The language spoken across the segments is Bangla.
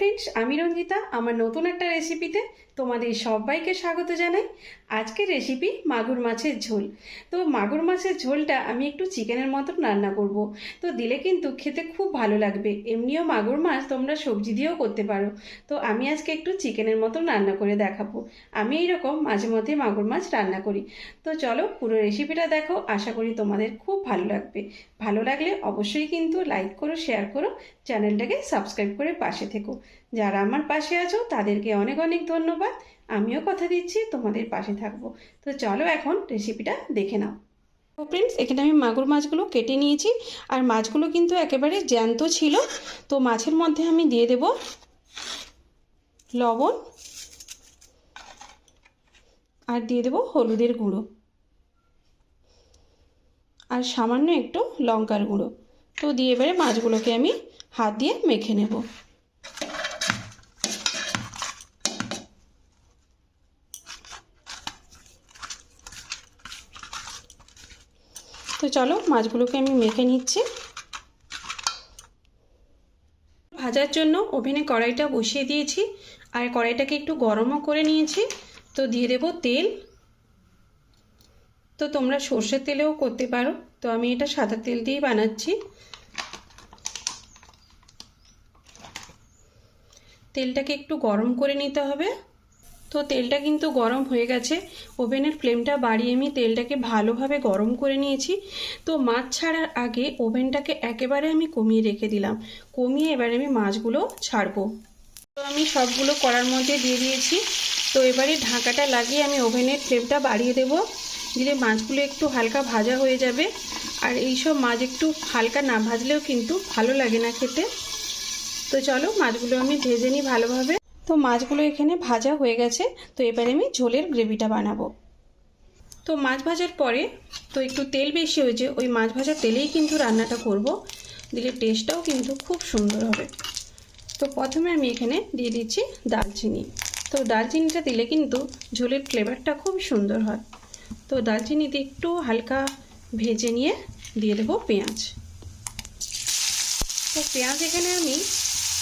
ফ্রেন্ডস আমি রঞ্জিতা আমার নতুন একটা রেসিপিতে তোমাদের সবাইকে স্বাগত জানাই। আজকের রেসিপি মাগুর মাছের ঝোল। তো মাগুর মাছের ঝোলটা আমি একটু চিকেনের মতন রান্না করব। তো দিলে কিন্তু খেতে খুব ভালো লাগবে। এমনিও মাগুর মাছ তোমরা সবজি দিয়েও করতে পারো। তো আমি আজকে একটু চিকেনের মতন রান্না করে দেখাবো। আমি এইরকম মাঝে মধ্যে মাগুর মাছ রান্না করি। তো চলো পুরো রেসিপিটা দেখো। আশা করি তোমাদের খুব ভালো লাগবে। ভালো লাগলে অবশ্যই কিন্তু লাইক করো শেয়ার করো চ্যানেলটাকে সাবস্ক্রাইব করে পাশে থেকো। যারা আমার পাশে আছো, তাদেরকে অনেক অনেক ধন্যবাদ। আমিও কথা দিচ্ছি, তোমাদের পাশে থাকব। তো চলো এখন রেসিপিটা দেখে নাও। তো ফ্রেন্ডস এখানে আমি মাগুর মাছগুলো কেটে নিয়েছি, আর মাছগুলো কিন্তু একেবারে জ্যান্ত ছিল। তো মাছের মধ্যে আমি দিয়ে দেব লবণ, আর দিয়ে দেব হলুদের গুঁড়ো, আর সামান্য একটু লঙ্কার গুঁড়ো। তো দিয়ে এবারে মাছগুলোকে আমি হাত দিয়ে মেখে নেব। তো চলো মাছগুলোকে আমি মেখে নিচ্ছি। ভাজার জন্য ওভেনে কড়াইটা বসিয়ে দিয়েছি আর কড়াইটাকে একটু গরমও করে নিয়েছি। তো দিয়ে দেব তেল। তো তোমরা সর্ষের তেলেও করতে পারো। তো আমি এটা সাদা তেল দিয়েই বানাচ্ছি। তেলটাকে একটু গরম করে নিতে হবে। তো তেলটা কিন্তু গরম হয়ে গেছে। ওভেনের ফ্লেমটা বাড়িয়ে আমি তেলটাকে ভালোভাবে গরম করে নিয়েছি। তো মাছ ছাড়ার আগে ওভেনটাকে একেবারে আমি কমিয়ে রেখে দিলাম। কমিয়ে এবারে আমি মাছগুলো ছাড়বো। তো আমি সবগুলো করার মধ্যে দিয়ে দিয়েছি। তো এবারে ঢাকাটা লাগিয়ে আমি ওভেনের ফ্লেমটা বাড়িয়ে দেব। দিলে মাছগুলো একটু হালকা ভাজা হয়ে যাবে। আর এইসব মাছ একটু হালকা না ভাজলেও কিন্তু ভালো লাগে না খেতে। তো চলো মাছগুলো আমি ভেজে নিই ভালোভাবে। তো মাছগুলো এখানে ভাজা হয়ে গেছে, তো এবারে আমি ঝোলের গ্রেভিটা বানাবো। তো মাছ ভাজার পরে, তো একটু তেল বেশি হয়েছে, ওই মাছ ভাজার তেলেই কিন্তু রান্নাটা করব। দিলে টেস্টটাও কিন্তু খুব সুন্দর হবে। তো প্রথমে আমি এখানে দিয়ে দিচ্ছি দালচিনি তো দালচিনিটা দিলে কিন্তু ঝোলের ফ্লেভারটা খুব সুন্দর হয়। তো দালচিনিতে একটু হালকা ভেজে নিয়ে দিয়ে দেবো পেঁয়াজ। তো পেঁয়াজ এখানে আমি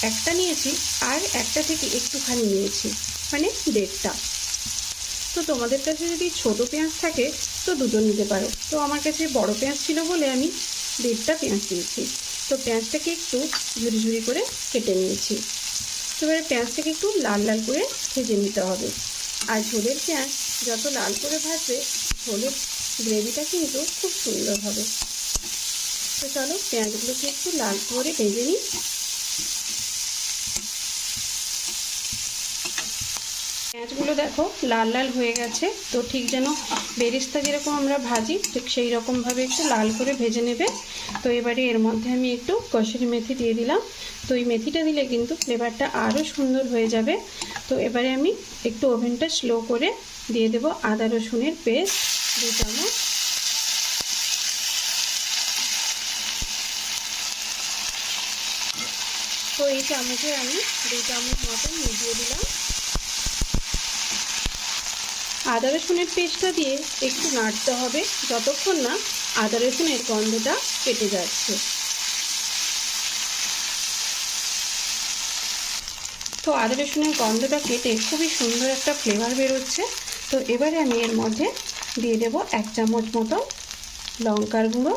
একটা নিয়েছি আর একটা থেকে একটুখানি নিয়েছি মানে দেড়টা। তো তোমাদের কাছে যদি ছোট পেঁয়াজ থাকে, তো দুটো নিতে পারো। তো আমার কাছে বড় পেঁয়াজ ছিল বলে আমি দেড়টা পেঁয়াজ নিয়েছি। তো পেঁয়াজটাকে একটু ঝুরি ঝুরি করে কেটে নিয়েছি। তো এবারে পেঁয়াজটাকে একটু লাল লাল করে ভেজে নিতে হবে। আর ঝোলের পেঁয়াজ যত লাল করে ভাজবে, ঝোলের গ্রেভিটা কিন্তু খুব সুন্দর হবে। তো চলো পেঁয়াজগুলোকে একটু লাল করে ভেজে নিই। পেঁয়াজগুলো দেখো লাল লাল হয়ে গেছে। তো ঠিক যেন বেরিস্তা যেরকম আমরা ভাজি, ঠিক সেই রকমভাবে একটু লাল করে ভেজে নেবে। তো এবারে এর মধ্যে আমি একটু কষুরি মেথি দিয়ে দিলাম। তো এই মেথিটা দিলে কিন্তু ফ্লেভারটা আরও সুন্দর হয়ে যাবে। তো এবারে আমি একটু ওভেনটা স্লো করে দিয়ে দেব আদা রসুনের পেস্ট দু চামচ। তো এই চামচে আমি দু চামচ মতন মিশিয়ে দিলাম। আদা রসুনের পেস্টটা দিয়ে একটু নাড়তে হবে যতক্ষণ না আদা রসুনের গন্ধটা কেটে যাচ্ছে। তো আদা রসুনের গন্ধটা কেটে খুবই সুন্দর একটা ফ্লেভার বেরোচ্ছে। তো এবারে আমি এর মধ্যে দিয়ে দেব এক চামচ মতো লঙ্কার গুঁড়ো,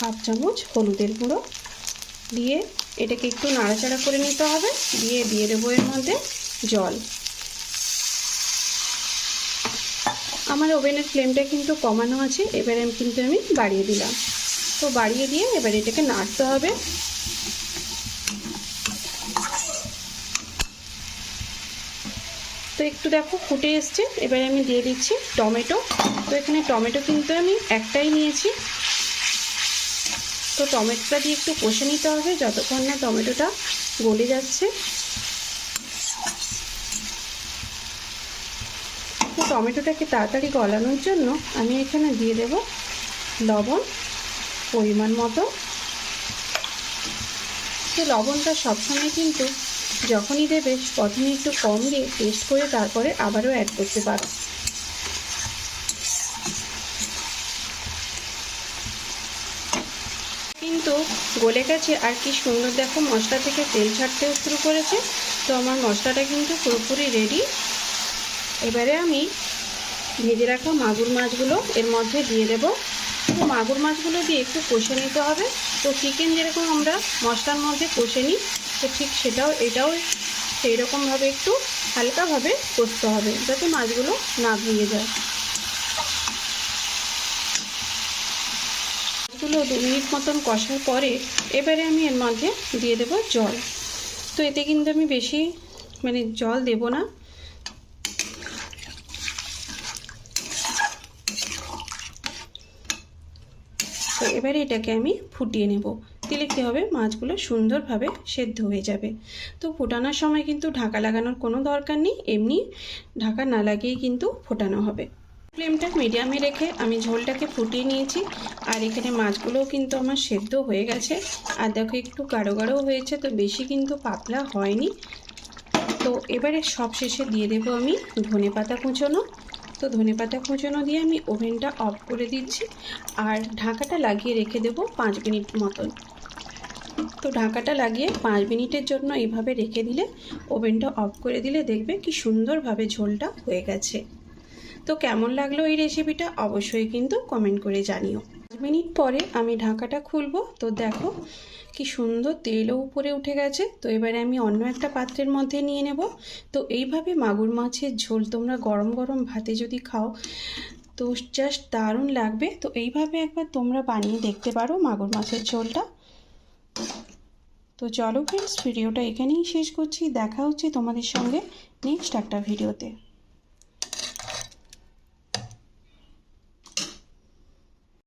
হাফ চামচ হলুদের গুঁড়ো। দিয়ে এটাকে একটু নাড়াচাড়া করে নিতে হবে। দিয়ে দিয়ে দেবো এর মধ্যে জল। আমার ওভেনের ফ্লেমটা কিন্তু কমানো আছে, এবারে আমি কিন্তু আমি বাড়িয়ে দিলাম। তো বাড়িয়ে দিয়ে এবার এটাকে নাড়তে হবে। তো একটু দেখো ফুটে এসছে, এবারে আমি দিয়ে দিচ্ছি টমেটো। তো এখানে টমেটো কিন্তু আমি একটাই নিয়েছি। তো টমেটোটা দিয়ে একটু কষে নিতে হবে, যতক্ষণ না টমেটোটা গলে যাচ্ছে। টমেটোটাকে তাড়াতাড়ি গলানোর জন্য আমি এখানে দিয়ে দেব লবণ পরিমাণ মতো। তো লবণটা সবসময় কিন্তু যখনই দেবে, প্রথমে একটু কম দিয়ে টেস্ট করে তারপরে আবারও অ্যাড করতে পারো। কিন্তু গলে গেছে, আর কি সুন্দর দেখো, মশলা থেকে তেল ছাড়তেও শুরু করেছে। তো আমার মশলাটা কিন্তু পুরোপুরি রেডি এবারে আমি ভেজে রাখা মাগুর মাছগুলো এর মধ্যে দিয়ে দেব। তো মাগুর মাছগুলো দিয়ে একটু কষে নিতে হবে। তো চিকেন যেরকম আমরা মশলার মধ্যে কষে নিই, তো ঠিক সেটাও, এটাও সেই রকমভাবে একটু হালকাভাবে কষতে হবে যাতে মাছগুলো না ভেঙে যায়। মাছগুলো দু মিনিট মতন কষার পরে এবারে আমি এর মধ্যে দিয়ে দেব জল। তো এতে কিন্তু আমি বেশি মানে জল দেব না। তো এবারে এটাকে আমি ফুটিয়ে নেব। দিলে কী হবে? মাছগুলো সুন্দরভাবে সেদ্ধ হয়ে যাবে। তো ফোটানোর সময় কিন্তু ঢাকা লাগানোর কোনো দরকার নেই। এমনি ঢাকা না লাগিয়েই কিন্তু ফোটানো হবে। ফ্লেমটা মিডিয়ামে রেখে আমি ঝোলটাকে ফুটিয়ে নিয়েছি। আর এখানে মাছগুলোও কিন্তু আমার সেদ্ধ হয়ে গেছে। আর দেখো একটু গাঢ় গাঢ়ও হয়েছে, তো বেশি কিন্তু পাতলা হয়নি। তো এবারে সব শেষে দিয়ে দেবো আমি ধনে পাতা কুচোনো। তো ধনে পাতা কুচনো দিয়ে আমি ওভেনটা অফ করে দিচ্ছি। আর ঢাকাটা লাগিয়ে রেখে দেবো পাঁচ মিনিট মতন। তো ঢাকাটা লাগিয়ে পাঁচ মিনিটের জন্য এইভাবে রেখে দিলে, ওভেনটা অফ করে দিলে দেখবে কি সুন্দরভাবে ঝোলটা হয়ে গেছে। তো কেমন লাগল এই রেসিপিটা অবশ্যই কিন্তু কমেন্ট করে জানিও। মিনিট পরে আমি ঢাকাটা খুলবো। তো দেখো কি সুন্দর তেলও উপরে উঠে গেছে। তো এবারে আমি অন্য একটা পাত্রের মধ্যে নিয়ে নেব। তো এইভাবে মাগুর মাছের ঝোল তোমরা গরম গরম ভাতে যদি খাও, তো জাস্ট দারুণ লাগবে। তো এইভাবে একবার তোমরা বানিয়ে দেখতে পারো মাগুর মাছের ঝোলটা। তো চলো ফ্রেন্ডস ভিডিওটা এখানেই শেষ করছি। দেখা হচ্ছে তোমাদের সঙ্গে নেক্সট একটা ভিডিওতে।